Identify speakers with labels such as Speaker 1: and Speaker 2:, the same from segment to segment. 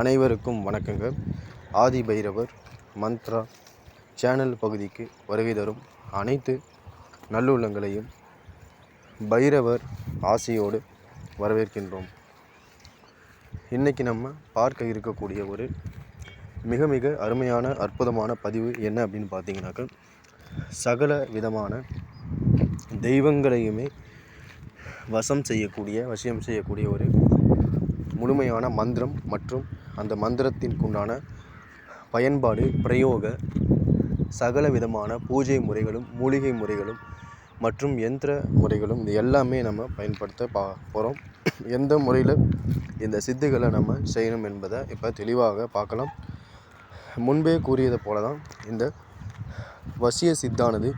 Speaker 1: அனைவருக்கும் வணக்கங்கள். ஆதி பைரவர் மந்த்ரா சேனல் பகுதிக்கு வருகை தரும் அனைத்து நல்லுள்ளங்களையும் பைரவர் ஆசையோடு வரவேற்கின்றோம். இன்றைக்கி நம்ம பார்க்க இருக்கக்கூடிய ஒரு மிக மிக அருமையான அற்புதமான பதிவு என்ன அப்படின்னு பார்த்தீங்கன்னாக்கா சகல விதமான தெய்வங்களையுமே வசம் செய்யக்கூடிய வசியம் செய்யக்கூடிய ஒரு முழுமையான மந்திரம் மற்றும் அந்த மந்திரத்திற்குண்டான பயன்பாடு பிரயோக சகல விதமான பூஜை முறைகளும் மூலிகை முறைகளும் மற்றும் எந்திர முறைகளும் இது எல்லாமே நம்ம பயன்படுத்த பா போகிறோம் எந்த முறையில் இந்த சித்துகளை நம்ம செய்யணும் என்பதை இப்போ தெளிவாக பார்க்கலாம். முன்பே கூறியது போல தான் இந்த வசிய சித்தானது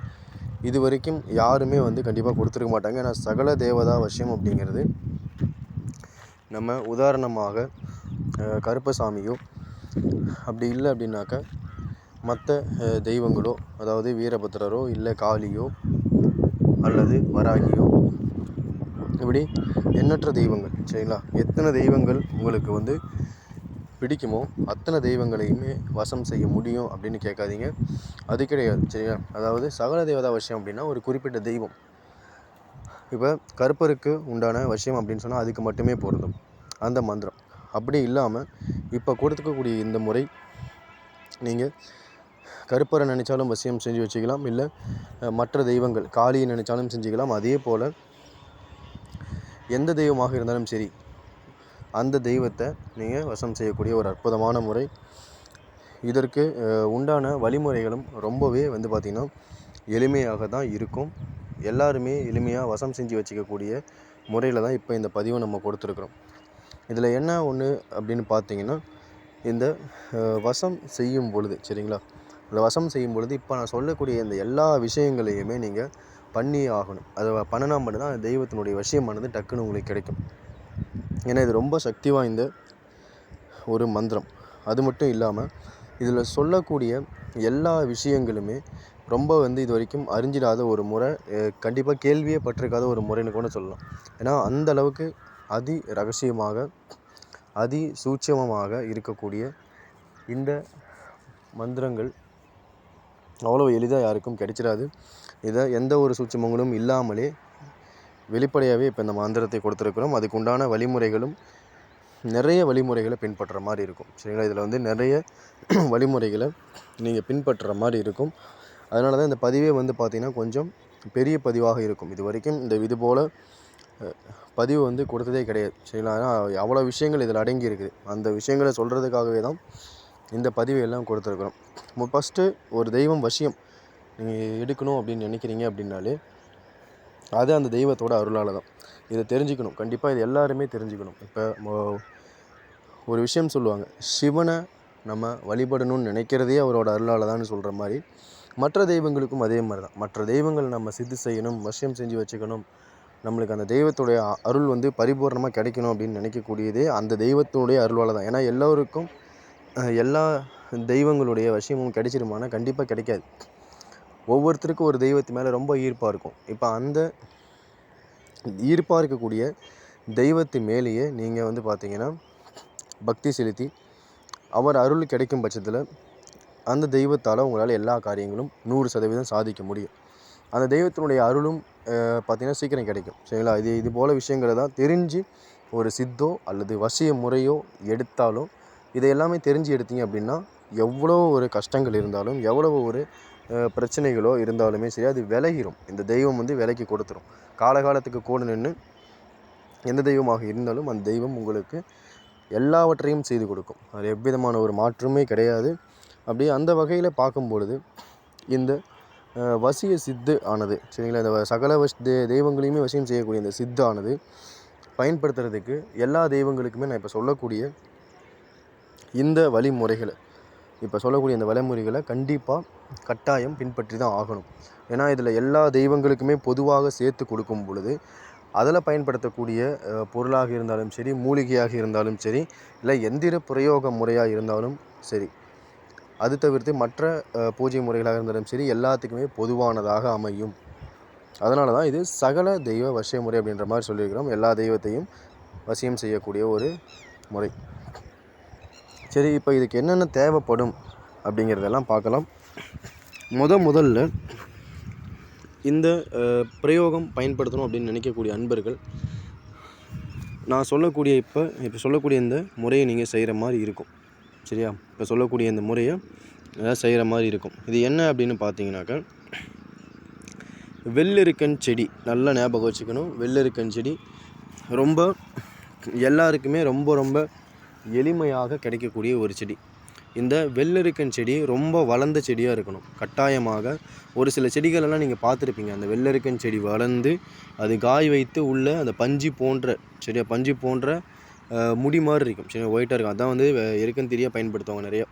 Speaker 1: இது வரைக்கும் யாருமே வந்து கண்டிப்பாக கொடுத்துருக்க மாட்டாங்க. ஏன்னா சகல தேவதா வசியம் அப்படிங்கிறது நம்ம உதாரணமாக கருப்பசாமியோ அப்படி இல்லை அப்படின்னாக்கா மற்ற தெய்வங்களோ அதாவது வீரபத்திரரோ இல்லை காளியோ அல்லது வராகியோ இப்படி எண்ணற்ற தெய்வங்கள் சரிங்களா? எத்தனை தெய்வங்கள் உங்களுக்கு வந்து பிடிக்குமோ அத்தனை தெய்வங்களையுமே வசம் செய்ய முடியும் அப்படின்னு கேட்காதீங்க. அது கிடையாது சரியா அதாவது சகல தேவதா விஷயம் அப்படின்னா ஒரு குறிப்பிட்ட தெய்வம். இப்போ கருப்பருக்கு உண்டான விஷயம் அப்படின்னு சொன்னால் அதுக்கு மட்டுமே பொருந்தும். அந்த மந்திரம். அப்படி இல்லாமல் இப்போ கொடுத்துக்கக்கூடிய இந்த முறை நீங்கள் கருப்பரை நினச்சாலும் வசியம் செஞ்சு வச்சுக்கலாம். இல்லை மற்ற தெய்வங்கள் காளியை நினச்சாலும் செஞ்சுக்கலாம். அதே போல் எந்த தெய்வமாக இருந்தாலும் சரி அந்த தெய்வத்தை நீங்கள் வசம் செய்யக்கூடிய ஒரு அற்புதமான முறை. இதற்கு உண்டான வழிமுறைகளும் ரொம்பவே வந்து பார்த்திங்கன்னா எளிமையாக தான் இருக்கும். எல்லாருமே எளிமையாக வசம் செஞ்சு வச்சுக்கக்கூடிய முறையில் தான் இப்போ இந்த பதிவை நம்ம கொடுத்துருக்குறோம். இதில் என்ன ஒன்று அப்படின்னு பார்த்தீங்கன்னா இந்த வசம் செய்யும் பொழுது சரிங்களா? இந்த வசம் செய்யும் பொழுது இப்போ நான் சொல்லக்கூடிய இந்த எல்லா விஷயங்களையுமே நீங்கள் பண்ணி ஆகணும். அதை பண்ணினா மட்டும்தான் தெய்வத்தினுடைய விஷயமானது டக்குன்னு உங்களுக்கு கிடைக்கும். ஏன்னா இது ரொம்ப சக்தி வாய்ந்த ஒரு மந்திரம். அது மட்டும் இல்லாமல் இதில் சொல்லக்கூடிய எல்லா விஷயங்களுமே ரொம்ப வந்து இது வரைக்கும் அறிஞ்சிடாத ஒரு முறை கண்டிப்பாக கேள்வியே பட்டிருக்காத ஒரு முறைன்னு கூட சொல்லலாம். ஏன்னா அந்த அளவுக்கு அதி ரகசியமாக அதி சூட்சமமாக இருக்கக்கூடிய இந்த மந்திரங்கள் அவ்வளோ எளிதாக யாருக்கும் கிடைச்சிடாது இதை எந்த ஒரு சூட்சமங்களும் இல்லாமலே வெளிப்படையாகவே இப்போ இந்த மந்திரத்தை கொடுத்துருக்குறோம். அதுக்கு உண்டான வழிமுறைகளும் நிறைய வழிமுறைகளை பின்பற்றுற மாதிரி இருக்கும். சரிங்களா? இதில் வந்து நிறைய வழிமுறைகளை நீங்கள் பின்பற்றுற மாதிரி இருக்கும். அதனால தான் இந்த பதிவே வந்து பார்த்திங்கன்னா கொஞ்சம் பெரிய பதிவாக இருக்கும். இது வரைக்கும் இந்த இது போல் பதிவு வந்து கொடுத்ததே கிடையாது. சரிங்களா? ஆனால் அவ்வளோ விஷயங்கள் இதில் அடங்கி இருக்குது அந்த விஷயங்களை சொல்கிறதுக்காகவே தான் இந்த பதிவை எல்லாம் கொடுத்துருக்குறோம். ஃபஸ்ட்டு ஒரு தெய்வம் வசியம் நீங்கள் எடுக்கணும் அப்படின்னு நினைக்கிறீங்க அப்படின்னாலே அது அந்த தெய்வத்தோட அருளால் தான். இதை தெரிஞ்சுக்கணும். கண்டிப்பாக இது எல்லாருமே தெரிஞ்சுக்கணும். இப்போ ஒரு விஷயம் சொல்லுவாங்க. சிவனை நம்ம வழிபடணும்னு நினைக்கிறதே அவரோட அருளால் தான் சொல்கிற மாதிரி மற்ற தெய்வங்களுக்கும் அதே மாதிரி தான். மற்ற தெய்வங்கள் நம்ம சித்து செய்யணும் வசியம் செஞ்சு வச்சுக்கணும் நம்மளுக்கு அந்த தெய்வத்துடைய அருள் வந்து பரிபூர்ணமாக கிடைக்கணும் அப்படின்னு நினைக்கக்கூடியதே அந்த தெய்வத்தினுடைய அருளால் தான். ஏன்னா எல்லோருக்கும் எல்லா தெய்வங்களுடைய விஷயமும் கிடைச்சிருமானா கண்டிப்பாக கிடைக்காது. ஒவ்வொருத்தருக்கும் ஒரு தெய்வத்து மேலே ரொம்ப ஈர்ப்பாக இருக்கும். இப்போ அந்த ஈர்ப்பாக இருக்கக்கூடிய தெய்வத்து மேலேயே நீங்கள் வந்து பார்த்தீங்கன்னா பக்தி செலுத்தி அவர் அருள் கிடைக்கும் பட்சத்தில் அந்த தெய்வத்தால் உங்களால் எல்லா காரியங்களும் நூறு சதவீதம் சாதிக்க முடியும். அந்த தெய்வத்தினுடைய அருளும் பார்த்திங்கன்னா சீக்கிரம் கிடைக்கும். சரிங்களா? இது இது போல் விஷயங்களை தான் தெரிஞ்சு ஒரு சித்தோ அல்லது வசிய முறையோ எடுத்தாலும் இதை எல்லாமே தெரிஞ்சு எடுத்தீங்க அப்படின்னா எவ்வளோ ஒரு கஷ்டங்கள் இருந்தாலும் எவ்வளோ ஒரு பிரச்சனைகளோ இருந்தாலுமே சரி அது விலகிடும் இந்த தெய்வம் வந்து விலக்கி கொடுத்துரும். காலகாலத்துக்கு கூட நின்று எந்த தெய்வமாக இருந்தாலும் அந்த தெய்வம் உங்களுக்கு எல்லாவற்றையும் செய்து கொடுக்கும். அது எவ்விதமான ஒரு மாற்றமே கிடையாது. அப்படியே அந்த வகையில் பார்க்கும் பொழுது இந்த வசிய சித்து ஆனது. சரிங்களா? இந்த சகல வஷ் தே தெய்வங்களையுமே வசியம் செய்யக்கூடிய இந்த சித்து ஆனது பயன்படுத்துறதுக்கு எல்லா தெய்வங்களுக்குமே நான் இப்போ சொல்லக்கூடிய இந்த வழிமுறைகளை இப்போ சொல்லக்கூடிய இந்த வழிமுறைகளை கண்டிப்பாக கட்டாயம் பின்பற்றி தான் ஆகணும். ஏன்னா இதில் எல்லா தெய்வங்களுக்குமே பொதுவாக சேர்த்து கொடுக்கும் பொழுது அதில் பயன்படுத்தக்கூடிய பொருளாக இருந்தாலும் சரி மூலிகையாக இருந்தாலும் சரி இல்லை எந்திர பிரயோக முறையாக இருந்தாலும் சரி அது தவிர்த்து மற்ற பூஜை முறைகளாக இருந்தாலும் சரி எல்லாத்துக்குமே பொதுவானதாக அமையும். அதனால தான் இது சகல தெய்வ வசிய முறை அப்படின்ற மாதிரி சொல்லியிருக்கிறோம். எல்லா தெய்வத்தையும் வசியம் செய்யக்கூடிய ஒரு முறை. சரி இப்போ இதுக்கு என்னென்ன தேவைப்படும் அப்படிங்கிறதெல்லாம் பார்க்கலாம். முத முதல்ல இந்த பிரயோகம் பயன்படுத்தணும் அப்படின்னு நினைக்கக்கூடிய அன்பர்கள் நான் சொல்லக்கூடிய இப்போ இப்போ சொல்லக்கூடிய இந்த முறையை நீங்கள் செய்கிற மாதிரி இருக்கும். சரியா? இப்போ சொல்லக்கூடிய இந்த முறையை அஹ், செய்கிற மாதிரி இருக்கும். இது என்ன அப்படின்னு பார்த்தீங்கன்னாக்கா வெள்ளிருக்கன் செடி நல்லா ஞாபகம் வச்சுக்கணும். வெள்ளிருக்கன் செடி ரொம்ப எல்லாருக்குமே ரொம்ப ரொம்ப எளிமையாக கிடைக்கக்கூடிய ஒரு செடி. இந்த வெள்ளிருக்கன் செடி ரொம்ப வளர்ந்த செடியாக இருக்கணும். கட்டாயமாக ஒரு சில செடிகளெல்லாம் நீங்கள் பார்த்துருப்பீங்க. அந்த வெள்ளிருக்கன் செடி வளர்ந்து அது காய் வைத்து உள்ள அந்த பஞ்சு போன்ற சரியா? பஞ்சு போன்ற முடி மாதிரி இருக்கும். சரி ஒயிட்டாக இருக்கும். அதான் வந்து வெ- எருக்கன் பயன்படுத்துவாங்க நிறையா.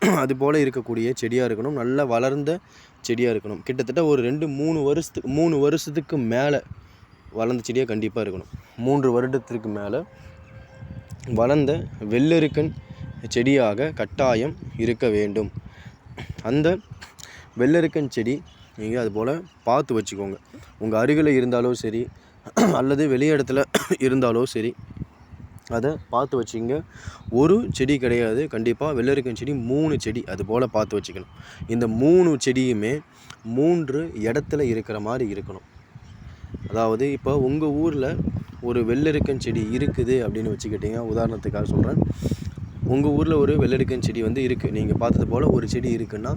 Speaker 1: அது போல் இருக்கக்கூடிய செடியாக இருக்கணும். நல்லா வளர்ந்த செடியாக இருக்கணும். கிட்டத்தட்ட ஒரு ரெண்டு மூணு வருஷத்துக்கு மூணு வருஷத்துக்கு மேலே வளர்ந்த செடியாக கண்டிப்பாக இருக்கணும். மூன்று வருடத்திற்கு மேலே வளர்ந்த வெள்ளெருக்கன் செடியாக கட்டாயம் இருக்க வேண்டும். அந்த வெள்ளெருக்கன் செடி நீங்கள் அது போல் பார்த்து வச்சுக்கோங்க. உங்கள் அருகில் இருந்தாலோ சரி அல்லது வெளி இடத்துல இருந்தாலோ சரி அதை பார்த்து வச்சுங்க. ஒரு செடி கிடையாது. கண்டிப்பாக வெள்ளரிக்கன் செடி மூணு செடி அது போல் பார்த்து வச்சுக்கணும். இந்த மூணு செடியுமே மூன்று இடத்துல இருக்கிற மாதிரி இருக்கணும். அதாவது இப்போ உங்கள் ஊரில் ஒரு வெள்ளரிக்கன் செடி இருக்குது அப்படின்னு வச்சுக்கிட்டீங்க. உதாரணத்துக்காக சொல்கிறேன் உங்கள் ஊரில் ஒரு வெள்ளரிக்கன் செடி வந்து இருக்குது நீங்கள் பார்த்தது போல் ஒரு செடி இருக்குன்னா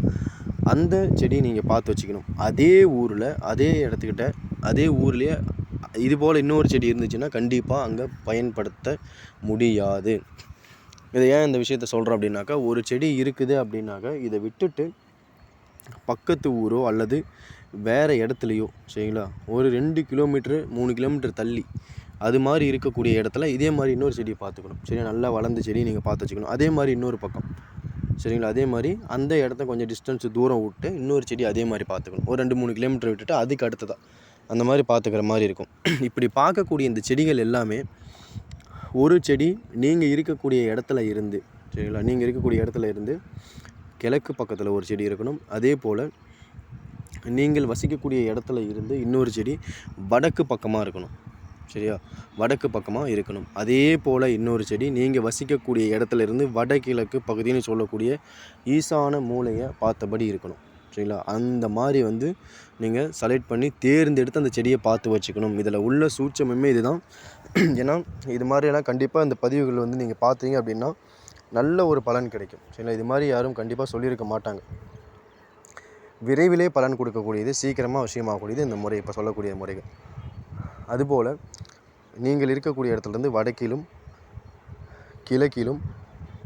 Speaker 1: அந்த செடி நீங்கள் பார்த்து வச்சுக்கணும். அதே ஊரில் அதே இடத்துக்கிட்ட அதே ஊர்லேயே இது போல் இன்னொரு செடி இருந்துச்சுன்னா கண்டிப்பாக அங்கே பயன்படுத்த முடியாது. இதை ஏன் இந்த விஷயத்த சொல்கிறேன் அப்படின்னாக்கா ஒரு செடி இருக்குது அப்படின்னாக்கா இதை விட்டுட்டு பக்கத்து ஊரோ அல்லது வேறு இடத்துலையோ சரிங்களா? ஒரு ரெண்டு கிலோமீட்ரு மூணு கிலோமீட்டர் தள்ளி அது மாதிரி இருக்கக்கூடிய இடத்துல இதே மாதிரி இன்னொரு செடியை பார்த்துக்கணும். சரியா நல்லா வளர்ந்த செடி நீங்கள் பார்த்து வச்சுக்கணும். அதே மாதிரி இன்னொரு பக்கம் சரிங்களா? அதே மாதிரி அந்த இடத்த கொஞ்சம் டிஸ்டன்ஸ் தூரம் விட்டு இன்னொரு செடி அதே மாதிரி பார்த்துக்கணும். ஒரு ரெண்டு மூணு கிலோமீட்டர் விட்டுட்டு அதுக்கு அடுத்ததாக அந்த மாதிரி பார்த்துக்கிற மாதிரி இருக்கும். இப்படி பார்க்கக்கூடிய இந்த செடிகள் எல்லாமே ஒரு செடி நீங்கள் இருக்கக்கூடிய இடத்துல இருந்து சரிங்களா? நீங்கள் இருக்கக்கூடிய இடத்துல இருந்து கிழக்கு பக்கத்தில் ஒரு செடி இருக்கணும். அதே போல் நீங்கள் வசிக்கக்கூடிய இடத்துல இருந்து இன்னொரு செடி வடக்கு பக்கமாக இருக்கணும் சரியா? வடக்கு பக்கமாக இருக்கணும். அதே போல் இன்னொரு செடி நீங்கள் வசிக்கக்கூடிய இடத்துல இருந்து வடகிழக்கு பகுதின்னு சொல்லக்கூடிய ஈசான மூலையை பார்த்தபடி இருக்கணும். சரிங்களா? அந்த மாதிரி வந்து நீங்கள் செலக்ட் பண்ணி தேர்ந்தெடுத்து அந்த செடியை பார்த்து வச்சுக்கணும். இதில் உள்ள சூட்சமுமே இதுதான். ஏன்னா இது மாதிரியெல்லாம் கண்டிப்பாக இந்த பதிவுகள் வந்து நீங்கள் பார்த்தீங்க அப்படின்னா நல்ல ஒரு பலன் கிடைக்கும். சரிங்களா? இது மாதிரி யாரும் கண்டிப்பாக சொல்லியிருக்க மாட்டாங்க. விரைவிலே பலன் கொடுக்கக்கூடியது சீக்கிரமாக விஷயமாகக்கூடியது இந்த முறை இப்போ சொல்லக்கூடிய முறைகள். அதுபோல் நீங்கள் இருக்கக்கூடிய இடத்துலேருந்து வடக்கிலும் கிழக்கிலும்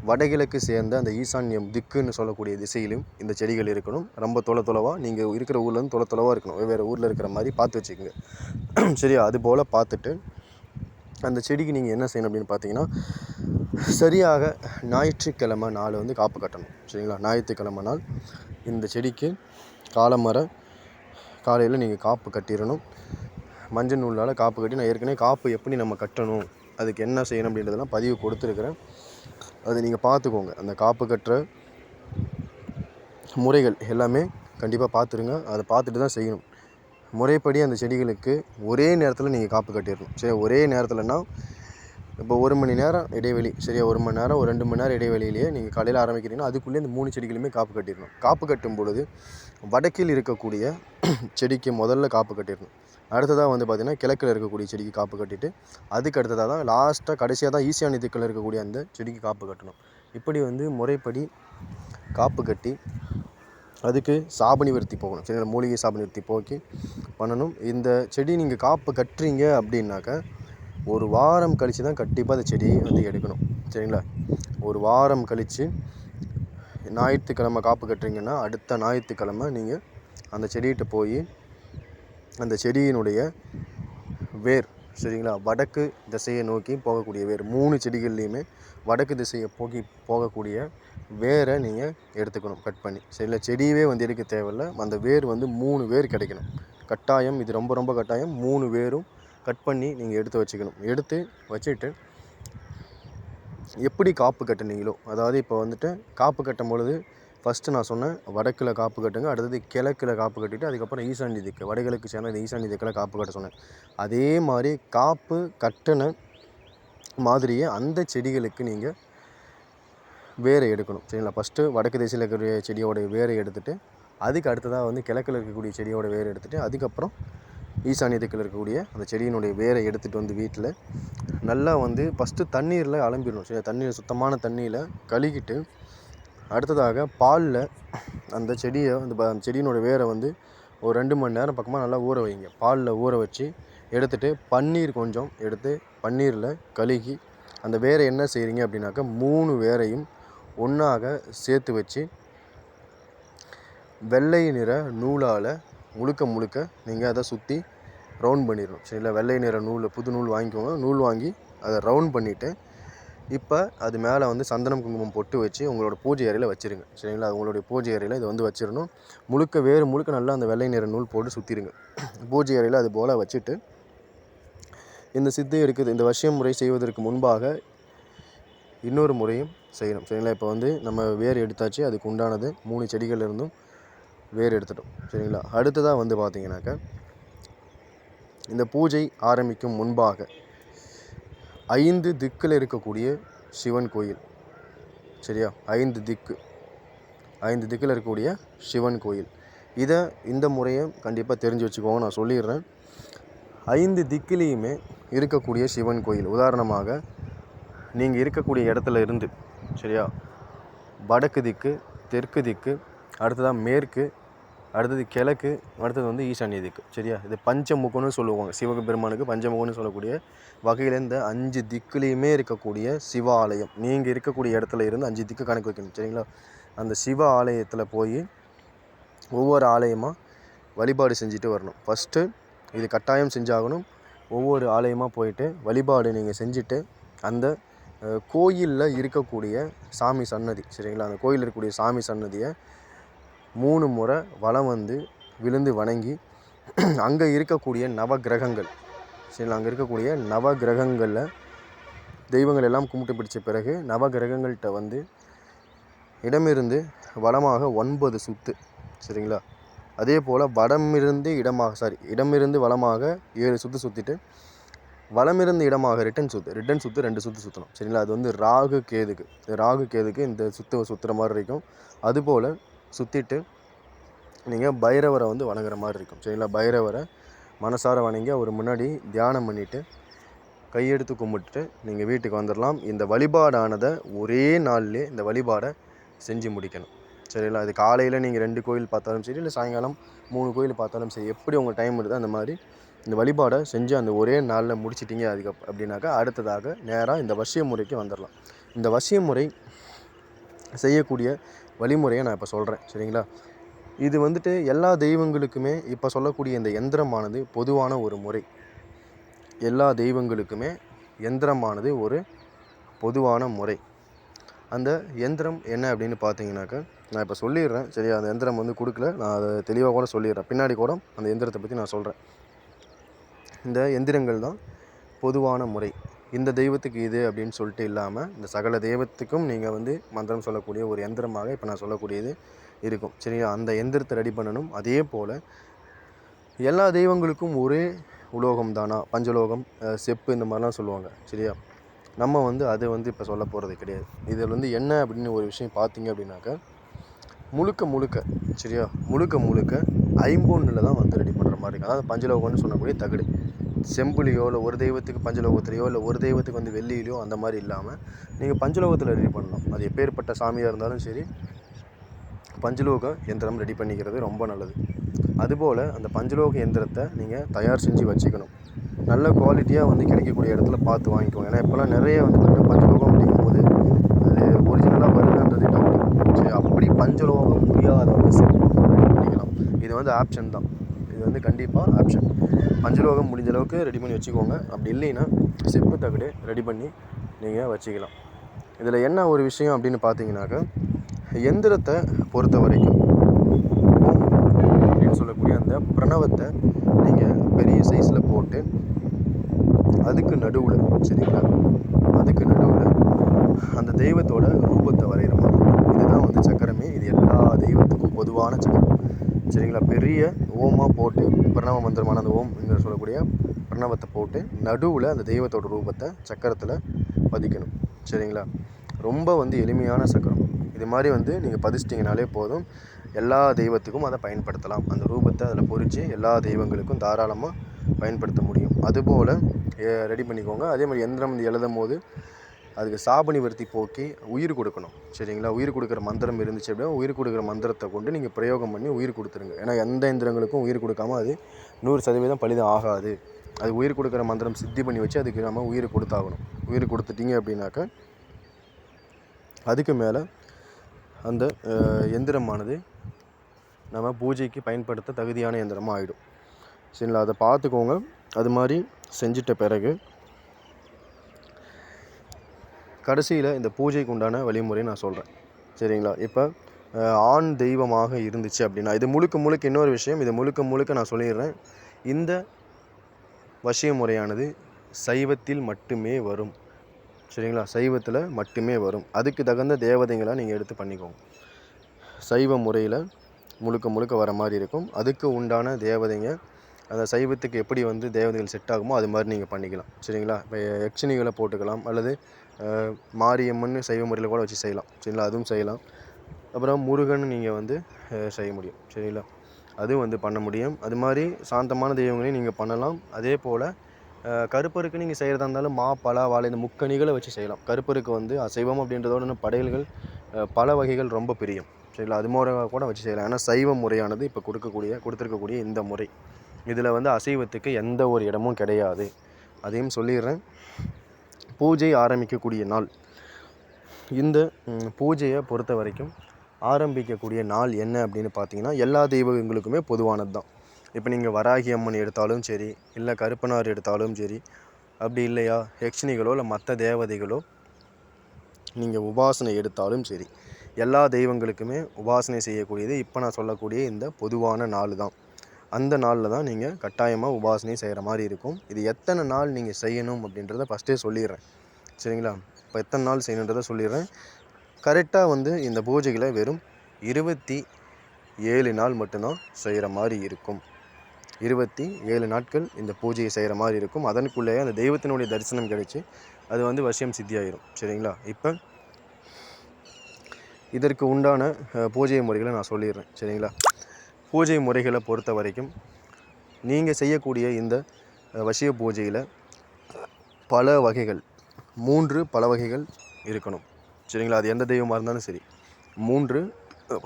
Speaker 1: வடகிழக்கு சேர்ந்த அந்த ஈசான்யம் திக்குன்னு சொல்லக்கூடிய திசையிலும் இந்த செடிகள் இருக்கணும். ரொம்ப தொலை தொலைவாக நீங்கள் இருக்கிற ஊர்லேருந்து தொலை தொலைவாக இருக்கணும். வெவ்வேறு ஊரில் இருக்கிற மாதிரி பார்த்து வச்சுக்கோங்க. சரியா? அதுபோல் பார்த்துட்டு அந்த செடிக்கு நீங்கள் என்ன செய்யணும் அப்படின்னு பார்த்தீங்கன்னா சரியாக ஞாயிற்றுக்கிழமை நாள் வந்து காப்பு கட்டணும். சரிங்களா? ஞாயிற்றுக்கிழமை நாள் இந்த செடிக்கு காலமர காலையில் நீங்கள் காப்பு கட்டிடணும். மஞ்சள் நூலால் காப்பு கட்டி நான் ஏற்கனவே காப்பு எப்படி நம்ம கட்டணும் அதுக்கு என்ன செய்யணும் அப்படின்றதெல்லாம் பதிவு கொடுத்துருக்குறேன். அதை நீங்கள் பார்த்துக்கோங்க அந்த காப்பு கட்டுற முறைகள் எல்லாமே கண்டிப்பாக பார்த்துருங்க அதை பார்த்துட்டு தான் செய்யணும். முறைப்படி அந்த செடிகளுக்கு ஒரே நேரத்தில் நீங்கள் காப்பு கட்டிடணும். சரி ஒரே நேரத்தில்னா இப்போ ஒரு மணி நேரம் இடைவெளி. சரியா? ஒரு மணி நேரம் ஒரு ரெண்டு மணி நேரம் இடைவெளியிலேயே நீங்கள் காலையில் ஆரம்பிக்கிறீங்கன்னா அதுக்குள்ளே இந்த மூணு செடிகளுமே காப்பு கட்டிடணும். காப்பு கட்டும் பொழுது வடக்கில் இருக்கக்கூடிய செடிக்கு முதல்ல காப்பு கட்டிடணும். அடுத்ததாக வந்து பார்த்திங்கன்னா கிழக்கில் இருக்கக்கூடிய செடிக்கு காப்பு கட்டிட்டு அதுக்கு அடுத்ததாக தான் லாஸ்ட்டாக கடைசியாக தான் ஈசியான திக்கில் இருக்கக்கூடிய அந்த செடிக்கு காப்பு கட்டணும். இப்படி வந்து முறைப்படி காப்பு கட்டி அதுக்கு சாபனி விருத்தி போகணும். சரிங்களா மூலிகை சாபனி விருத்தி போக்கி பண்ணணும். இந்த செடி நீங்கள் காப்பு கட்டுறீங்க அப்படின்னாக்க ஒரு வாரம் கழித்து தான் கண்டிப்பாக அந்த செடியை வந்து எடுக்கணும். சரிங்களா? ஒரு வாரம் கழித்து ஞாயிற்றுக்கிழமை காப்பு கட்டுறீங்கன்னா அடுத்த ஞாயிற்றுக்கிழமை நீங்கள் அந்த செடிகிட்ட போய் அந்த செடியினுடைய வேர் சரிங்களா? வடக்கு திசையை நோக்கி போகக்கூடிய வேர். மூணு செடிகள்லேயுமே வடக்கு திசையை போக்கி போகக்கூடிய வேரை நீங்கள் எடுத்துக்கணும் கட் பண்ணி. சரிங்களா? செடியவே வந்து எடுக்க தேவையில்ல? அந்த வேர் வந்து மூணு வேர் கிடைக்கணும். கட்டாயம் இது ரொம்ப ரொம்ப கட்டாயம் மூணு வேரும் கட் பண்ணி நீங்கள் எடுத்து வச்சுக்கணும். எடுத்து வச்சுட்டு எப்படி காப்பு கட்டுனீங்களோ அதாவது இப்போ வந்துட்டு காப்பு கட்டும் பொழுது ஃபஸ்ட்டு நான் சொன்னேன் வடக்கில் காப்பு கட்டுங்க அடுத்தது கிழக்கில் காப்பு கட்டிட்டு அதுக்கப்புறம் ஈசான்ய திக்கு வடகிழக்கு சேர்ந்த இந்த ஈசான்ய திக்கில் காப்பு கட்ட சொன்னேன். அதே மாதிரி காப்பு கட்டின மாதிரியே அந்த செடிகளுக்கு நீங்கள் வேரை எடுக்கணும் சரிங்களா? ஃபஸ்ட்டு வடக்கு திசையில் இருக்கக்கூடிய செடியோடைய வேரை எடுத்துகிட்டு அதுக்கு அடுத்ததாக வந்து கிழக்கில் இருக்கக்கூடிய செடியோட வேரை எடுத்துகிட்டு அதுக்கப்புறம் ஈசானியத்துக்கில் இருக்கக்கூடிய அந்த செடியினுடைய வேரை எடுத்துகிட்டு வந்து வீட்டில் நல்லா வந்து ஃபஸ்ட்டு தண்ணீரில் அலம்பிடணும் சரி தண்ணீர் சுத்தமான தண்ணியில் கழுகிட்டு அடுத்ததாக பாலில் அந்த செடியை அந்த ப- அந்த செடியினோட வேரை வந்து ஒரு ரெண்டு மணி நேரம் பக்கமாக நல்லா ஊற வைங்க. பாலில் ஊற வச்சு எடுத்துகிட்டு பன்னீர் கொஞ்சம் எடுத்து பன்னீரில் கழுகி அந்த வேரை என்ன செய்கிறீங்க அப்படின்னாக்கா மூணு வேரையும் ஒன்றாக சேர்த்து வச்சு வெள்ளை நிற நூலால் முழுக்க முழுக்க நீங்கள் அதை சுற்றி ரவுண்ட் பண்ணிடணும். சரிங்களா? வெள்ளை நிற நூல் புது நூல் வாங்கிக்கோங்க. நூல் வாங்கி அதை ரவுண்ட் பண்ணிவிட்டு இப்போ அது மேலே வந்து சந்தனம் குங்குமம் பொட்டு வச்சு உங்களோட பூஜை அறையில் வச்சிருங்க. சரிங்களா? உங்களுடைய பூஜை அறையில் இதை வந்து வச்சிடணும் முழுக்க வேறு முழுக்க நல்லா அந்த வெள்ளை நிற நூல் போட்டு சுற்றிடுங்க பூஜை அறையில் அது போல் வச்சுட்டு இந்த சித்தி இருக்குது. இந்த வசியம் முறை செய்வதற்கு முன்பாக இன்னொரு முறையும் செய்யணும். சரிங்களா? இப்போ வந்து நம்ம வேர் எடுத்தாச்சு. அதுக்கு உண்டானது மூணு செடிகள் இருந்தும் வேர் எடுத்துட்டோம். சரிங்களா? அடுத்ததாக வந்து பார்த்தீங்கன்னாக்கா இந்த பூஜை ஆரம்பிக்கும் முன்பாக ஐந்து திக்கில் இருக்கக்கூடிய சிவன் கோயில். சரியா? ஐந்து திக்கு. ஐந்து திக்கில் இருக்கக்கூடிய சிவன் கோயில். இதை இந்த முறையை கண்டிப்பாக தெரிஞ்சு வச்சுக்கோங்க. நான் சொல்லிடுறேன். ஐந்து திக்கிலையுமே இருக்கக்கூடிய சிவன் கோயில். உதாரணமாக நீங்கள் இருக்கக்கூடிய இடத்துல இருந்து சரியா? வடக்கு திக்கு தெற்கு திக்கு அடுத்ததாக மேற்கு அடுத்தது கிழக்கு அடுத்தது வந்து ஈசானிய திக்கு. சரியா? இது பஞ்சமுகம்னு சொல்லுவாங்க. சிவபெருமானுக்கு பஞ்சமுகம்னு சொல்லக்கூடிய வகையில் இந்த அஞ்சு திக்குலேயுமே இருக்கக்கூடிய சிவ ஆலயம் நீங்கள் இருக்கக்கூடிய இடத்துல இருந்து அஞ்சு திக்கு கணக்கு வைக்கணும். சரிங்களா? அந்த சிவ ஆலயத்தில் போய் ஒவ்வொரு ஆலயமாக வழிபாடு செஞ்சுட்டு வரணும். ஃபஸ்ட்டு இது கட்டாயம் செஞ்சாகணும். ஒவ்வொரு ஆலயமாக போயிட்டு வழிபாடு நீங்கள் செஞ்சுட்டு அந்த கோயிலில் இருக்கக்கூடிய சாமி சன்னதி. சரிங்களா? அந்த கோயிலில் இருக்கக்கூடிய சாமி சன்னதியை மூணு முறை வலம் வந்து விழுந்து வணங்கி அங்கே இருக்கக்கூடிய நவ கிரகங்கள் சரிங்களா? அங்கே இருக்கக்கூடிய நவ கிரகங்களில் தெய்வங்கள் எல்லாம் கும்பிட்டு பிடிச்ச பிறகு நவ கிரகங்கள்கிட்ட வந்து இடமிருந்து வளமாக ஒன்பது சுத்து சரிங்களா? அதே போல் வடமிருந்து இடமாக சாரி இடமிருந்து வளமாக ஏழு சுற்று சுற்றிட்டு வளமிருந்து இடமாக ரிட்டன் சுற்று ரிட்டன் சுற்று ரெண்டு சுற்று சுற்றணும் சரிங்களா? அது வந்து ராகு கேதுக்கு ராகு கேதுக்கு இந்த சுற்று சுற்றுற மாதிரி இருக்கும். அதுபோல் சுற்றிட்டு நீங்கள் பைரவரை வந்து வணங்குற மாதிரி இருக்கும். சரிங்களா? பைரவரை மனசார வணங்கி அவர் முன்னாடி தியானம் பண்ணிவிட்டு கையெடுத்து கும்பிட்டுட்டு நீங்கள் வீட்டுக்கு வந்துடலாம் இந்த வழிபாடானதை ஒரே நாள்லேயே இந்த வழிபாடை செஞ்சு முடிக்கணும். சரிங்களா? அது காலையில் நீங்கள் ரெண்டு கோயில் பார்த்தாலும் சரி இல்லை சாயங்காலம் மூணு கோயில் பார்த்தாலும் சரி எப்படி உங்கள் டைம் வருதோ அந்த மாதிரி இந்த வழிபாடை செஞ்சு அந்த ஒரே நாளில் முடிச்சிட்டிங்க அதுக்கு அப்படின்னாக்கா அடுத்ததாக நேராக இந்த வசிய முறைக்கு வந்துடலாம் இந்த வசிய முறை செய்யக்கூடிய வழிமுறையை நான் இப்போ சொல்கிறேன் சரிங்களா? இது வந்துட்டு எல்லா தெய்வங்களுக்குமே இப்போ சொல்லக்கூடிய இந்த எந்திரமானது பொதுவான ஒரு முறை. எல்லா தெய்வங்களுக்குமே எந்திரமானது ஒரு பொதுவான முறை. அந்த எந்திரம் என்ன அப்படின்னு பார்த்தீங்கன்னாக்கா நான் இப்போ சொல்லிடுறேன். சரி அந்த எந்திரம் வந்து கொடுக்கல. நான் அதை தெளிவாக கூட சொல்லிடுறேன். பின்னாடி கூட அந்த எந்திரத்தை பற்றி நான் சொல்கிறேன் இந்த எந்திரங்கள் தான் பொதுவான முறை. இந்த தெய்வத்துக்கு இது அப்படின்னு சொல்லிட்டு இல்லாமல் இந்த சகல தெய்வத்துக்கும் நீங்கள் வந்து மந்திரம் சொல்லக்கூடிய ஒரு எந்திரமாக இப்போ நான் சொல்லக்கூடியது இருக்கும். சரியா? அந்த எந்திரத்தை ரெடி பண்ணணும். அதே போல் எல்லா தெய்வங்களுக்கும் ஒரே உலோகம் தானா? பஞ்சலோகம் செப்பு இந்த மாதிரிலாம் சொல்லுவாங்க. சரியா? நம்ம வந்து அது வந்து இப்போ சொல்ல போகிறது கிடையாது. இதில் வந்து என்ன அப்படின்னு ஒரு விஷயம் பார்த்தீங்க அப்படின்னாக்கா முழுக்க முழுக்க சரியா? முழுக்க முழுக்க ஐம்பொன்னில் தான் வந்து ரெடி பண்ணுற மாதிரி இருக்குது அதாவது பஞ்சலோகம்னு சொல்லக்கூடிய தகடு. செம்புலையோ இல்லை ஒரு தெய்வத்துக்கு பஞ்சலோகத்துலையோ இல்லை ஒரு தெய்வத்துக்கு வந்து வெள்ளியிலையோ அந்த மாதிரி இல்லாமல் நீங்கள் பஞ்சலோகத்தில் ரெடி பண்ணலாம். அது எப்பேற்பட்ட சாமியாக இருந்தாலும் சரி பஞ்சலோக எந்திரம் ரெடி பண்ணிக்கிறது ரொம்ப நல்லது. அதுபோல் அந்த பஞ்சலோக எந்திரத்தை நீங்கள் தயார் செஞ்சு வச்சுக்கணும். நல்ல குவாலிட்டியாக வந்து கிடைக்கக்கூடிய இடத்துல பார்த்து வாங்கிக்கோங்க. ஏன்னா இப்போலாம் நிறைய வந்து பார்த்தீங்கன்னா பஞ்சலோகம் அப்படிங்கும்போது அது ஒரிஜினலாக வருதுன்றது டவுட் சரி அப்படி பஞ்சலோகம் முடியாதவங்க செப்பு பண்ணிக்கலாம். இது வந்து ஆப்ஷன் தான். இது வந்து கண்டிப்பாக ஆப்ஷன் பஞ்சலோகம் முடிஞ்ச அளவுக்கு ரெடி பண்ணி வச்சுக்கோங்க. அப்படி இல்லைன்னா செப்பு தகடு ரெடி பண்ணி நீங்கள் வச்சுக்கலாம். இதில் என்ன ஒரு விஷயம் அப்படின்னு பார்த்தீங்கன்னாக்கா எந்திரத்தை பொறுத்த வரைக்கும் அப்படின்னு சொல்லக்கூடிய அந்த பிரணவத்தை நீங்கள் பெரிய சைஸில் போட்டு அதுக்கு நடுவில் சரிங்களா? அதுக்கு நடுவில் அந்த தெய்வத்தோட ரூபத்தை வரைகிற மாதிரி. இதுதான் வந்து சக்கரமே. இது எல்லா தெய்வத்துக்கும் பொதுவான சக்கரம். சரிங்களா? பெரிய ஓமாக போட்டு பிரணவ மந்திரமான அந்த ஓம் என்று சொல்லக்கூடிய பிரணவத்தை போட்டு நடுவில் அந்த தெய்வத்தோட ரூபத்தை சக்கரத்தில் பதிக்கணும். சரிங்களா? ரொம்ப வந்து எளிமையான சக்கரம். இது மாதிரி வந்து நீங்கள் பதிச்சிட்டிங்கனாலே போதும். எல்லா தெய்வத்துக்கும் அதை பயன்படுத்தலாம். அந்த ரூபத்தை அதில் பொறிச்சு எல்லா தெய்வங்களுக்கும் தாராளமாக பயன்படுத்த முடியும். அதுபோல் ரெடி பண்ணிக்கோங்க. அதே மாதிரி எந்திரம் வந்து எழுதும் போது அதுக்கு சாப நிவர்த்தி போக்கி உயிர் கொடுக்கணும். சரிங்களா? உயிர் கொடுக்குற மந்திரம் இருந்துச்சு அப்படின்னா உயிர் கொடுக்குற மந்திரத்தை கொண்டு நீங்கள் பிரயோகம் பண்ணி உயிர் கொடுத்துருங்க. ஏன்னா எந்த எந்திரங்களுக்கும் உயிர் கொடுக்காம அது நூறு சதவீதம் பலிதம் ஆகாது. அது உயிர் கொடுக்குற மந்திரம் சித்தி பண்ணி வச்சு அதுக்கு நம்ம உயிர் கொடுத்தாகணும். உயிர் கொடுத்துட்டீங்க அப்படின்னாக்கா அதுக்கு மேலே அந்த எந்திரமானது நம்ம பூஜைக்கு பயன்படுத்த தகுதியான எந்திரமாக ஆகிடும் சரிங்களா? அதை பார்த்துக்கோங்க. அது மாதிரி செஞ்சிட்ட பிறகு கடைசியில் இந்த பூஜைக்கு உண்டான வழிமுறை நான் சொல்கிறேன் சரிங்களா? இப்போ ஆண் தெய்வமாக இருந்துச்சு அப்படின்னா இது முழுக்க முழுக்க இன்னொரு விஷயம் இது முழுக்க முழுக்க நான் சொல்லிடுறேன். இந்த வசிய முறையானது சைவத்தில் மட்டுமே வரும். சரிங்களா? சைவத்தில் மட்டுமே வரும். அதுக்கு தகுந்த தேவதைங்களை நீங்கள் எடுத்து பண்ணிக்கோங்க. சைவ முறையில் முழுக்க முழுக்க வர மாதிரி இருக்கும். அதுக்கு உண்டான தேவதைங்க அந்த சைவத்துக்கு எப்படி வந்து தேவதைகள் செட் ஆகுமோ அது மாதிரி நீங்கள் பண்ணிக்கலாம். சரிங்களா? இப்போ யக்ஷினிகளை போட்டுக்கலாம் அல்லது மாரியம்மன் சைவ முறையில் கூட வச்சு செய்யலாம். சரிங்களா? அதுவும் செய்யலாம். அப்புறம் முருகன் நீங்கள் வந்து செய்ய முடியும். சரிங்களா? அதுவும் வந்து பண்ண முடியும். அது மாதிரி சாந்தமான தெய்வங்களையும் நீங்கள் பண்ணலாம். அதே போல் கருப்பருக்கு நீங்கள் செய்கிறதா இருந்தாலும் மா பலா வாழை இந்த முக்கணிகளை வச்சு செய்யலாம். கருப்பருக்கு வந்து அசைவம் அப்படின்றதோட படையல்கள் பல வகைகள் ரொம்ப பிரியம். சரிங்களா? அது முறை கூட வச்சு செய்யலாம். ஏன்னா சைவ முறையானது இப்போ கொடுக்கக்கூடிய கொடுத்துருக்கக்கூடிய இந்த முறை. இதில் வந்து அசைவத்துக்கு எந்த ஒரு இடமும் கிடையாது. அதையும் சொல்லிடுறேன். பூஜை ஆரம்பிக்கக்கூடிய நாள். இந்த பூஜையை பொறுத்த வரைக்கும் ஆரம்பிக்கக்கூடிய நாள் என்ன அப்படின்னு பார்த்தீங்கன்னா எல்லா தெய்வங்களுக்குமே பொதுவானது தான். இப்போ நீங்கள் வராகி அம்மன் எடுத்தாலும் சரி இல்லை கருப்பனார் எடுத்தாலும் சரி அப்படி இல்லையா? யக்ஷினிகளோ இல்லை மற்ற தேவதைகளோ நீங்கள் உபாசனை எடுத்தாலும் சரி எல்லா தெய்வங்களுக்குமே உபாசனை செய்யக்கூடியது இப்போ நான் சொல்லக்கூடிய இந்த பொதுவான நாள் தான். அந்த நாளில் தான் நீங்கள் கட்டாயமாக உபாசனை செய்கிற மாதிரி இருக்கும். இது எத்தனை நாள் நீங்கள் செய்யணும் அப்படின்றத ஃபஸ்ட்டே சொல்லிடுறேன். சரிங்களா? இப்போ எத்தனை நாள் செய்யணுன்றதை சொல்லிடுறேன். கரெக்டாக வந்து இந்த பூஜைகளை வெறும் இருபத்தி ஏழு நாள் மட்டும்தான் செய்கிற மாதிரி இருக்கும். இருபத்தி ஏழு நாட்கள் இந்த பூஜையை செய்கிற மாதிரி இருக்கும். அதனுக்குள்ளேயே அந்த தெய்வத்தினுடைய தரிசனம் கிடைச்சி அது வந்து வசியம் சித்தியாயிரும். சரிங்களா? இப்போ இதற்கு உண்டான பூஜை முறைகளை நான் சொல்லிடுறேன். சரிங்களா? பூஜை முறைகளை பொறுத்த வரைக்கும் நீங்கள் செய்யக்கூடிய இந்த வசிய பூஜையில் பல வகைகள் மூன்று பல வகைகள் இருக்கணும். சரிங்களா? அது எந்த தெய்வமாக இருந்தாலும் சரி. மூன்று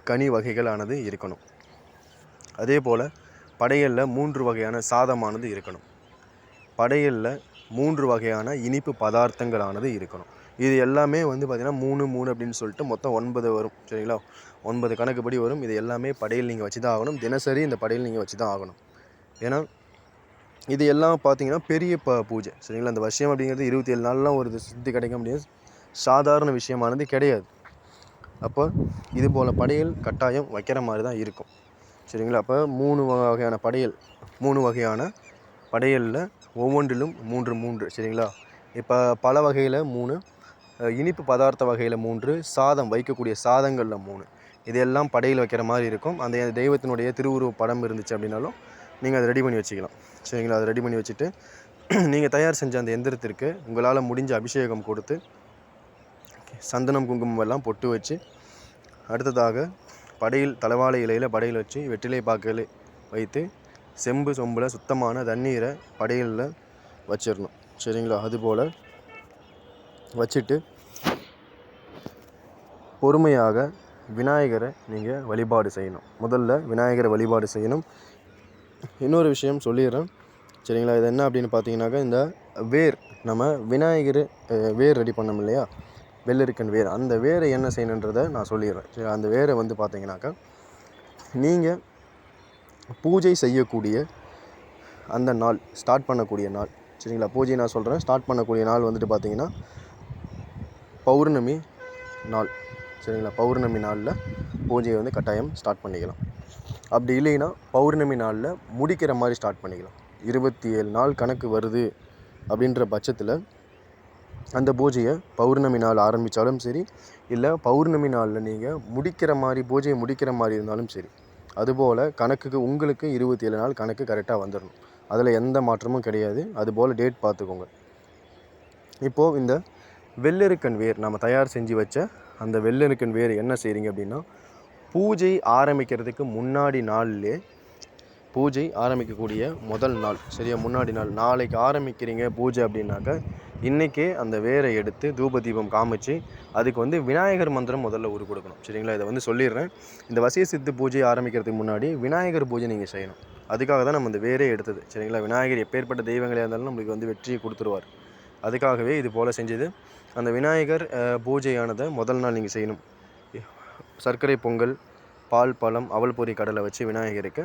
Speaker 1: கனி வகைகளானது இருக்கணும். அதே போல் படையலில் மூன்று வகையான சாதமானது இருக்கணும். படையலில் மூன்று வகையான இனிப்பு பதார்த்தங்களானது இருக்கணும். இது எல்லாமே வந்து பார்த்திங்கன்னா மூணு மூணு அப்படின்னு சொல்லிட்டு மொத்தம் ஒன்பது வரும். சரிங்களா? ஒன்பது கணக்குப்படி வரும். இது எல்லாமே படையல் நீங்கள் வச்சு தான் ஆகணும். தினசரி இந்த படையல் நீங்கள் வச்சு தான் ஆகணும். ஏன்னா இது எல்லாம் பார்த்தீங்கன்னா பெரிய ப பூஜை. சரிங்களா? அந்த விஷயம் அப்படிங்கிறது இருபத்தி ஏழு நாள்லாம் ஒரு சித்தி கிடைக்க முடியாது. சாதாரண விஷயமானது கிடையாது. அப்போ இது போல் படையல் கட்டாயம் வைக்கிற மாதிரி தான் இருக்கும். சரிங்களா? அப்போ மூணு வகையான படையல் மூணு வகையான படையலில் ஒவ்வொன்றிலும் மூன்று மூன்று. சரிங்களா? இப்போ பல வகையில் மூணு இனிப்பு பதார்த்த வகையில் மூன்று சாதம் வைக்கக்கூடிய சாதங்களில் மூணு. இதெல்லாம் படையில் வைக்கிற மாதிரி இருக்கும். அந்த தெய்வத்தினுடைய திருவுருவ படம் இருந்துச்சு அப்படின்னாலும் நீங்கள் அதை ரெடி பண்ணி வச்சுக்கலாம். சரிங்களா? அதை ரெடி பண்ணி வச்சுட்டு நீங்கள் தயார் செஞ்ச அந்த எந்திரத்திற்கு உங்களால் முடிஞ்ச அபிஷேகம் கொடுத்து சந்தனம் குங்குமம் எல்லாம் பொட்டு வச்சு அடுத்ததாக படையில் தலைவாழை இலையில் படையில் வச்சு வெற்றிலை பாக்களை வைத்து செம்பு சொம்பில் சுத்தமான தண்ணீரை படையலில் வச்சிடணும் சரிங்களா? அதுபோல் வச்சுட்டு பொறுமையாக விநாயகரை நீங்கள் வழிபாடு செய்யணும். முதல்ல விநாயகரை வழிபாடு செய்யணும். இன்னொரு விஷயம் சொல்லிடுறேன். சரிங்களா? இது என்ன அப்படின்னு பார்த்தீங்கன்னாக்கா இந்த வேர் நம்ம விநாயகர் வேர் ரெடி பண்ணோம் இல்லையா? வெள்ளரிக்கன் வேர். அந்த வேரை என்ன செய்யணுன்றதை நான் சொல்லிடுறேன். சரி அந்த வேரை வந்து பார்த்தீங்கன்னாக்கா நீங்கள் பூஜை செய்யக்கூடிய அந்த நாள் ஸ்டார்ட் பண்ணக்கூடிய நாள். சரிங்களா? பூஜை நான் சொல்கிறேன் ஸ்டார்ட் பண்ணக்கூடிய நாள் வந்துட்டு பார்த்தீங்கன்னா பௌர்ணமி நாள். சரிங்களா? பௌர்ணமி நாளில் பூஜையை வந்து கட்டாயம் ஸ்டார்ட் பண்ணிக்கலாம். அப்படி இல்லைன்னா பௌர்ணமி நாளில் முடிக்கிற மாதிரி ஸ்டார்ட் பண்ணிக்கலாம். இருபத்தி ஏழு நாள் கணக்கு வருது அப்படின்ற பட்சத்தில் அந்த பூஜையை பௌர்ணமி நாள் ஆரம்பித்தாலும் சரி இல்லை பௌர்ணமி நாளில் நீங்கள் முடிக்கிற மாதிரி பூஜையை முடிக்கிற மாதிரி இருந்தாலும் சரி அதுபோல் கணக்குக்கு உங்களுக்கு இருபத்தி ஏழு நாள் கணக்கு கரெக்டாக வந்துடணும் அதில் எந்த மாற்றமும் கிடையாது. அதுபோல் டேட் பார்த்துக்கோங்க. இப்போது இந்த வெள்ளெருக்கன் வேர் நம்ம தயார் செஞ்சு வச்ச அந்த வெள்ளெருக்கன் வேறு என்ன செய்கிறீங்க அப்படின்னா பூஜை ஆரம்பிக்கிறதுக்கு முன்னாடி நாள்லே பூஜை ஆரம்பிக்கக்கூடிய முதல் நாள் சரியா? முன்னாடி நாள் நாளைக்கு ஆரம்பிக்கிறீங்க பூஜை அப்படின்னாக்க இன்றைக்கே அந்த வேரை எடுத்து தூப தீபம் காமிச்சு அதுக்கு வந்து விநாயகர் மந்திரம் முதல்ல உரு கொடுக்கணும். சரிங்களா? இதை வந்து சொல்லிடுறேன். இந்த வசிய சித்து பூஜை ஆரம்பிக்கிறதுக்கு முன்னாடி விநாயகர் பூஜை நீங்கள் செய்யணும். அதுக்காக தான் நம்ம இந்த வேரே எடுத்தது. சரிங்களா? விநாயகர் எப்பேற்பட்ட தெய்வங்களே இருந்தாலும் நம்மளுக்கு வந்து வெற்றியை கொடுத்துருவார். அதுக்காகவே இது போல் செஞ்சது. அந்த விநாயகர் அஹ், பூஜையானதை முதல் நாள் நீங்கள் செய்யணும். சர்க்கரை பொங்கல் பால் பழம் அவல் பொரி கடலை வச்சு விநாயகருக்கு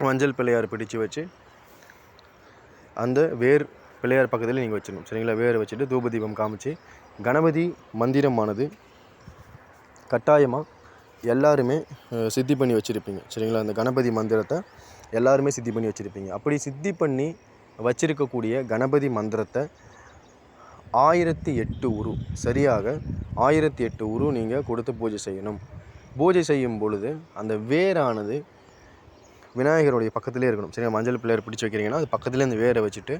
Speaker 1: மஞ்சள் பிள்ளையார் பிடிச்சு வச்சு அந்த வேர் பிள்ளையார் பக்கத்தில் நீங்கள் வச்சிடணும். சரிங்களா? வேர் வச்சுட்டு தூப தீபம் காமிச்சு கணபதி மந்திரமானது கட்டாயமாக எல்லாருமே சித்தி பண்ணி வச்சுருப்பீங்க. சரிங்களா? அந்த கணபதி மந்திரத்தை எல்லாருமே சித்தி பண்ணி வச்சுருப்பீங்க. அப்படி சித்தி பண்ணி வச்சிருக்கக்கூடிய கணபதி மந்திரத்தை ஆயிரத்தி எட்டு உரு. சரியாக ஆயிரத்தி எட்டு உரு நீங்கள் கொடுத்து பூஜை செய்யணும். பூஜை செய்யும் பொழுது அந்த வேரானது விநாயகருடைய பக்கத்திலே இருக்கணும். சரியா? மஞ்சள் பிள்ளையார் பிடிச்சி வைக்கிறீங்கன்னா அது பக்கத்துலேயே அந்த வேரை வச்சுட்டு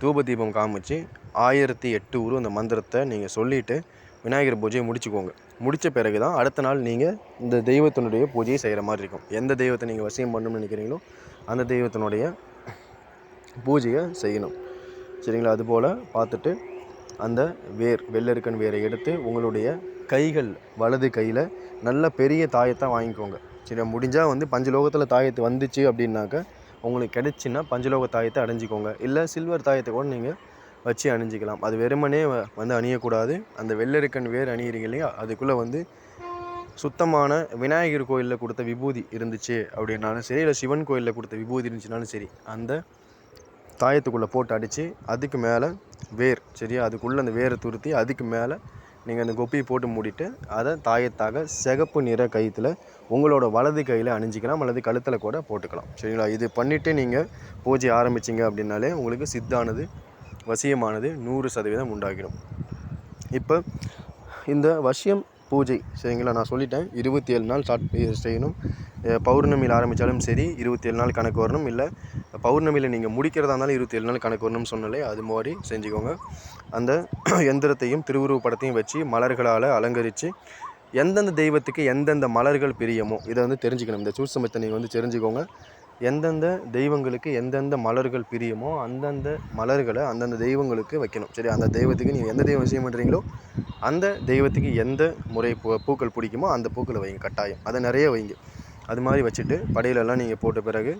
Speaker 1: தூப தீபம் காமிச்சு ஆயிரத்தி எட்டு உரு அந்த மந்திரத்தை நீங்கள் சொல்லிவிட்டு விநாயகர் பூஜையை முடிச்சுக்கோங்க. முடித்த பிறகு தான் அடுத்த நாள் நீங்கள் இந்த தெய்வத்தினுடைய பூஜையை செய்கிற மாதிரி இருக்கும். எந்த தெய்வத்தை நீங்கள் வசியம் பண்ணணும்னு நினைக்கிறீங்களோ அந்த தெய்வத்தினுடைய பூஜையை செய்யணும். சரிங்களா? அதுபோல் பார்த்துட்டு அந்த வேர் வெள்ளெருக்கன் வேரை எடுத்து உங்களுடைய கைகள் வலது கையில் நல்ல பெரிய தாயத்தை வாங்கிக்கோங்க. சரி முடிஞ்சால் வந்து பஞ்சலோகத்தில் தாயத்து வந்துச்சு அப்படின்னாக்க உங்களுக்கு கிடைச்சின்னா பஞ்சலோக தாயத்தை அணிஞ்சிக்கோங்க இல்லை சில்வர் தாயத்தை கூட நீங்கள் வச்சு அணிஞ்சிக்கலாம். அது வெறுமனே வந்து அணியக்கூடாது. அந்த வெள்ளெருக்கன் வேர் அணியிறீங்க இல்லையா அதுக்குள்ளே வந்து சுத்தமான விநாயகர் கோயிலில் கொடுத்த விபூதி இருந்துச்சு அப்படின்னாலும் சரி இல்லை சிவன் கோயிலில் கொடுத்த விபூதி இருந்துச்சுனாலும் சரி அந்த தாயத்துக்குள்ளே போட்டு அடித்து அதுக்கு மேலே வேர் சரியா? அதுக்குள்ளே அந்த வேரை துருத்தி அதுக்கு மேலே நீங்கள் அந்த கொப்பியை போட்டு மூடிட்டு அதை தாயத்தாக சிகப்பு நிற கயிற்றுல உங்களோட வலது கையில் அணிஞ்சிக்கலாம் அல்லது கழுத்தில் கூட போட்டுக்கலாம். சரிங்களா? இது பண்ணிவிட்டு நீங்கள் பூஜை ஆரம்பிச்சிங்க அப்படின்னாலே உங்களுக்கு சித்தானது வசியமானது நூறு சதவீதம் உண்டாகிடும். இப்போ இந்த வசியம் பூஜை சரிங்களா? நான் சொல்லிட்டேன் இருபத்தி ஏழு நாள் ஸ்டார்ட் செய்யணும். பௌர்ணமியில் ஆரம்பித்தாலும் சரி இருபத்தி ஏழு நாள் கணக்கு வரணும். இல்லை பௌர்ணமியில் நீங்கள் முடிக்கிறதா இருந்தாலும் இருபத்தி ஏழு நாள் கணக்கு வரணும்னு சொன்னாலே அது மாதிரி செஞ்சுக்கோங்க. அந்த எந்திரத்தையும் திருவுருவப்படத்தையும் வச்சு மலர்களால் அலங்கரித்து எந்தெந்த தெய்வத்துக்கு எந்தெந்த மலர்கள் பிரியமோ இதை வந்து தெரிஞ்சுக்கணும். இந்த சூட்சமத்தை நீங்கள் வந்து தெரிஞ்சுக்கோங்க. எந்தெந்த தெய்வங்களுக்கு எந்தெந்த மலர்கள் பிரியமோ அந்தந்த மலர்களை அந்தந்த தெய்வங்களுக்கு வைக்கணும். சரி அந்த தெய்வத்துக்கு நீங்கள் எந்த தெய்வம் விஷயம் பண்ணுறீங்களோ அந்த தெய்வத்துக்கு எந்த முறை பூ பூக்கள் பிடிக்குமோ அந்த பூக்களை வைங்க. கட்டாயம். அதை நிறைய வைங்க. அது மாதிரி வச்சுட்டு படையிலெல்லாம் நீங்கள் போட்ட பிறகு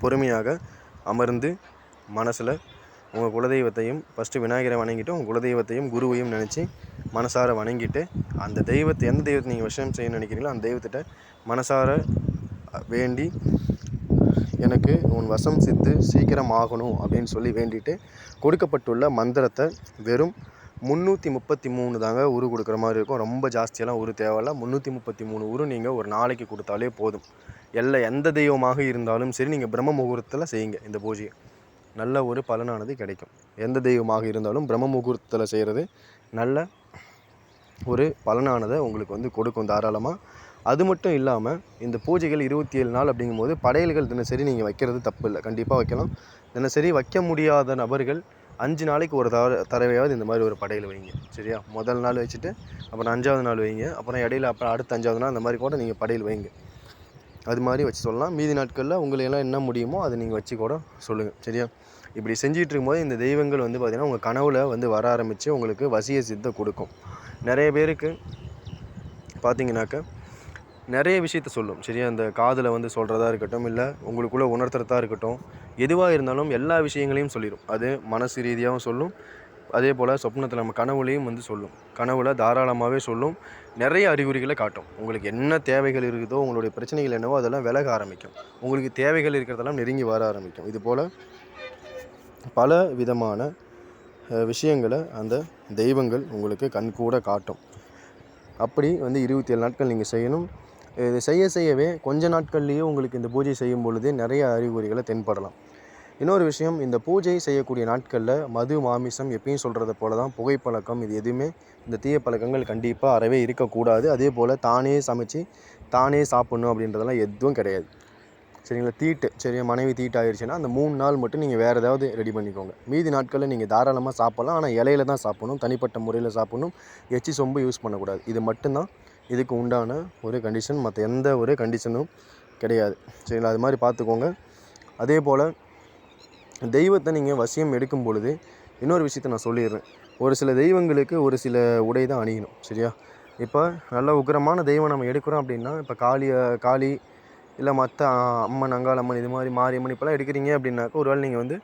Speaker 1: பொறுமையாக அமர்ந்து மனசில் உங்கள் குலதெய்வத்தையும் ஃபஸ்ட்டு விநாயகரை வணங்கிட்டு உங்கள் குலதெய்வத்தையும் குருவையும் நினச்சி மனசார வணங்கிட்டு அந்த தெய்வத்தை எந்த தெய்வத்தை நீங்கள் விஷயம் செய்யணும்னு நினைக்கிறீங்களோ அந்த தெய்வத்திட்ட மனசார வேண்டி எனக்கு உன் வசம் சித்து சீக்கிரம் ஆகணும் அப்படின்னு சொல்லி வேண்டிட்டு கொடுக்கப்பட்டுள்ள மந்திரத்தை வெறும் முந்நூற்றி முப்பத்தி மூணு தாங்க உரு கொடுக்குற மாதிரி இருக்கும். ரொம்ப ஜாஸ்தியெல்லாம் உரு தேவையில்ல. முந்நூற்றி முப்பத்தி மூணு உரு நீங்கள் ஒரு நாளைக்கு கொடுத்தாலே போதும். எல்லா எந்த தெய்வமாக இருந்தாலும் சரி நீங்கள் பிரம்ம முகூர்த்தத்தில் செய்யுங்க இந்த பூஜையை. நல்ல ஒரு பலனானது கிடைக்கும். எந்த தெய்வமாக இருந்தாலும் பிரம்ம முகூர்த்தத்தில் செய்கிறது நல்ல ஒரு பலனானதை உங்களுக்கு வந்து கொடுக்கும் தாராளமாக அது மட்டும் இல்லாமல் இந்த பூஜைகள் இருபத்தி ஏழு நாள் அப்படிங்கும்போது படையல்கள் தினசரி நீங்கள் வைக்கிறது தப்பு இல்லை. கண்டிப்பாக வைக்கலாம். தினசரி வைக்க முடியாத நபர்கள் அஞ்சு நாளைக்கு ஒரு தர தடவையாவது இந்த மாதிரி ஒரு படையல் வைங்க சரியா? முதல் நாள் வச்சுட்டு அப்புறம் அஞ்சாவது நாள் வைங்க. அப்புறம் இடையில அப்புறம் அடுத்த அஞ்சாவது நாள் அந்த மாதிரி கூட நீங்கள் படையல் வைங்க. அது மாதிரி வச்சு சொல்லலாம். மீதி நாட்களில் உங்களையெல்லாம் என்ன முடியுமோ அதை நீங்கள் வச்சு கூட சொல்லுங்கள் சரியா? இப்படி செஞ்சிகிட்டு இருக்கும்போது இந்த தெய்வங்கள் வந்து பார்த்திங்கன்னா உங்கள் கனவில் வந்து வர ஆரம்பித்து உங்களுக்கு வசிய சித்தை கொடுக்கும். நிறைய பேருக்கு பார்த்தீங்கன்னாக்க நிறைய விஷயத்த சொல்லும். சரியா? அந்த காதில் வந்து சொல்கிறதா இருக்கட்டும் இல்லை உங்களுக்குள்ளே உணர்த்துறதா இருக்கட்டும் எதுவாக இருந்தாலும் எல்லா விஷயங்களையும் சொல்லிடும் அது மனசு ரீதியாகவும் சொல்லும். அதே போல் சொப்னத்தில் நம்ம கனவுலையும் வந்து சொல்லும். கனவுல தாராளமாகவே சொல்லும். நிறைய அறிகுறிகளை காட்டும். உங்களுக்கு என்ன தேவைகள் இருக்குதோ உங்களுடைய பிரச்சனைகள் என்னவோ அதெல்லாம் விலக ஆரம்பிக்கும். உங்களுக்கு தேவைகள் இருக்கிறதெல்லாம் நெருங்கி வர ஆரம்பிக்கும். இது போல் பல விதமான விஷயங்களை அந்த தெய்வங்கள் உங்களுக்கு கண்கூட காட்டும். அப்படி வந்து இருபத்தி ஏழு நாட்கள் நீங்கள் செய்யணும். இது செய்ய செய்யவே கொஞ்ச நாட்கள்லேயே உங்களுக்கு இந்த பூஜை செய்யும் பொழுதே நிறைய அறிகுறிகளை தென்படலாம். இன்னொரு விஷயம் இந்த பூஜை செய்யக்கூடிய நாட்களில் மது மாமிசம் எப்பயும் சொல்கிறத போல தான் புகைப்பழக்கம் இது எதுவுமே இந்த தீய பழக்கங்கள் கண்டிப்பாக அறவே இருக்கக்கூடாது. அதே போல் தானே சமைச்சு தானே சாப்பிட்ணும் அப்படின்றதெல்லாம் எதுவும் கிடையாது. சரிங்களா? தீட்டு சரி மனைவி தீட்டு ஆயிடுச்சுன்னா அந்த மூணு நாள் மட்டும் நீங்கள் வேறு ஏதாவது ரெடி பண்ணிக்கோங்க. மீதி நாட்களில் நீங்கள் தாராளமாக சாப்பிட்லாம். ஆனால் இலையில தான் சாப்பிடணும். தனிப்பட்ட முறையில் சாப்பிடணும். எச்சி சொம்பு யூஸ் பண்ணக்கூடாது. இது மட்டும்தான் இதுக்கு உண்டான ஒரு கண்டிஷன் மற்ற எந்த ஒரு கண்டிஷனும் கிடையாது. சரிங்களா? அது மாதிரி பார்த்துக்கோங்க. அதே போல் தெய்வத்தை நீங்கள் வசியம் எடுக்கும் பொழுது இன்னொரு விஷயத்த நான் சொல்லிடுறேன். ஒரு சில தெய்வங்களுக்கு ஒரு சில உடை தான் அணியணும். சரியா? இப்போ நல்ல உக்கிரமான தெய்வம் நம்ம எடுக்கிறோம் அப்படின்னா இப்போ காளியை காளி இல்லை மற்ற அம்மன் அங்காளம்மன் இது மாதிரி மாரியம்மன் இப்போலாம் எடுக்கிறீங்க அப்படின்னாக்கா ஒரு வேளை நீங்கள் வந்து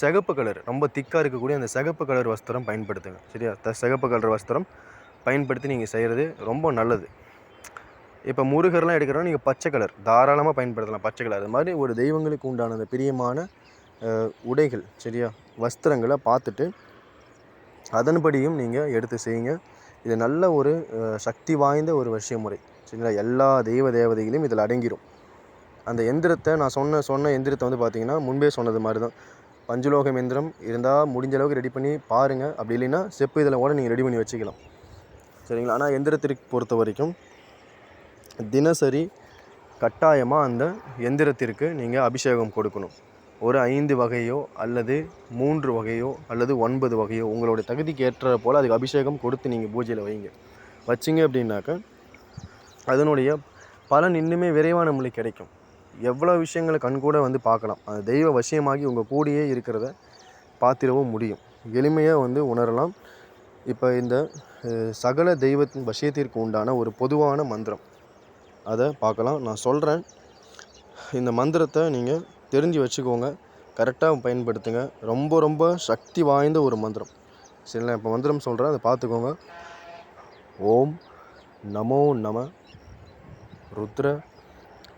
Speaker 1: சிகப்பு கலர் ரொம்ப திக்காக இருக்கக்கூடிய அந்த சிகப்பு கலர் வஸ்திரம் பயன்படுத்துங்க. சரியா? த சிகப்பு கலர் வஸ்திரம் பயன்படுத்தி நீங்கள் செய்கிறது ரொம்ப நல்லது. இப்போ முருகர்லாம் எடுக்கிறோம் நீங்கள் பச்சை கலர் தாராளமாக பயன்படுத்தலாம் பச்சை கலர். அது மாதிரி ஒரு தெய்வங்களுக்கு உண்டான அந்த பிரியமான உடைகள் சரியா? வஸ்திரங்களை பார்த்துட்டு அதன்படியும் நீங்கள் எடுத்து செய்யுங்க. இது நல்ல ஒரு சக்தி வாய்ந்த ஒரு வசிய முறை சரிங்களா? எல்லா தெய்வ தேவதைகளையும் இதில் அடங்கிடும் அந்த எந்திரத்தை நான் சொன்ன சொன்ன எந்திரத்தை வந்து பார்த்திங்கன்னா முன்பே சொன்னது மாதிரி தான் பஞ்சலோகம் எந்திரம் இருந்தால் முடிஞ்ச அளவுக்கு ரெடி பண்ணி பாருங்கள் அப்படி இல்லைன்னா செப்பு இதில் கூட நீங்கள் ரெடி பண்ணி வச்சுக்கலாம். சரிங்களா? ஆனால் எந்திரத்திற்கு பொறுத்த வரைக்கும் தினசரி கட்டாயமாக அந்த எந்திரத்திற்கு நீங்கள் அபிஷேகம் கொடுக்கணும். ஒரு ஐந்து வகையோ அல்லது மூன்று வகையோ அல்லது ஒன்பது வகையோ உங்களுடைய தகுதிக்கு ஏற்ற போல் அதுக்கு அபிஷேகம் கொடுத்து நீங்கள் பூஜையில் வைங்க. வச்சிங்க அப்படின்னாக்க அதனுடைய பலன் இன்னுமே விரைவாக நம்மளுக்கு கிடைக்கும். எவ்வளோ விஷயங்களை கண்கூட வந்து பார்க்கலாம். அந்த தெய்வ வசியமாகி உங்கள் கூடயே இருக்கிறத பார்த்திடவும் முடியும். எளிமையாக வந்து உணரலாம். இப்போ இந்த சகல தெய்வத்தின் வசியத்திற்கு உண்டான ஒரு பொதுவான மந்திரம். அதை பார்க்கலாம். நான் சொல்கிறேன் இந்த மந்திரத்தை நீங்கள் தெரிஞ்சு வச்சுக்கோங்க. கரெக்டாக பயன்படுத்துங்க. ரொம்ப ரொம்ப சக்தி வாய்ந்த ஒரு மந்திரம். சரி நான் இப்போ மந்திரம் சொல்கிறேன் அதை பார்த்துக்கோங்க. ஓம் நமோ நம ருத்ர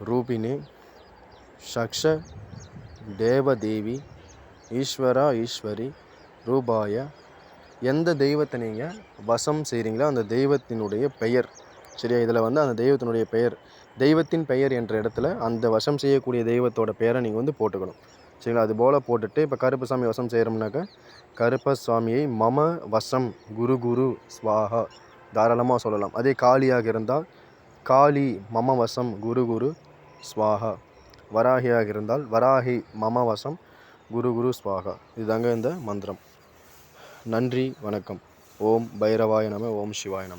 Speaker 1: ரூபினி சக்ஷ தேவதேவி ஈஸ்வரா ஈஸ்வரி ரூபாய எந்த தெய்வத்தை நீங்கள் வசம் செய்கிறீங்களோ அந்த தெய்வத்தினுடைய பெயர் சரியா? இதில் வந்து அந்த தெய்வத்தினுடைய பெயர் தெய்வத்தின் பெயர் என்ற இடத்துல அந்த வசம் செய்யக்கூடிய தெய்வத்தோட பெயரை நீங்கள் வந்து போட்டுக்கணும் சரிங்களா? அது போல் போட்டுட்டு இப்போ கருப்பசாமி வசம் செய்கிறோம்னாக்க கருப்பசாமியை மம வசம் குரு குரு ஸ்வாகா தாராளமாக சொல்லலாம். அதே காளியாக இருந்தால் காளி மம வசம் குரு குரு ஸ்வாகா வராகியாக இருந்தால் வராகி மம வசம் குரு குரு ஸ்வாகா இதுதாங்க இந்த மந்திரம். நன்றி வணக்கம். ஓம் பைரவாய நம ஓம் சிவாய நம.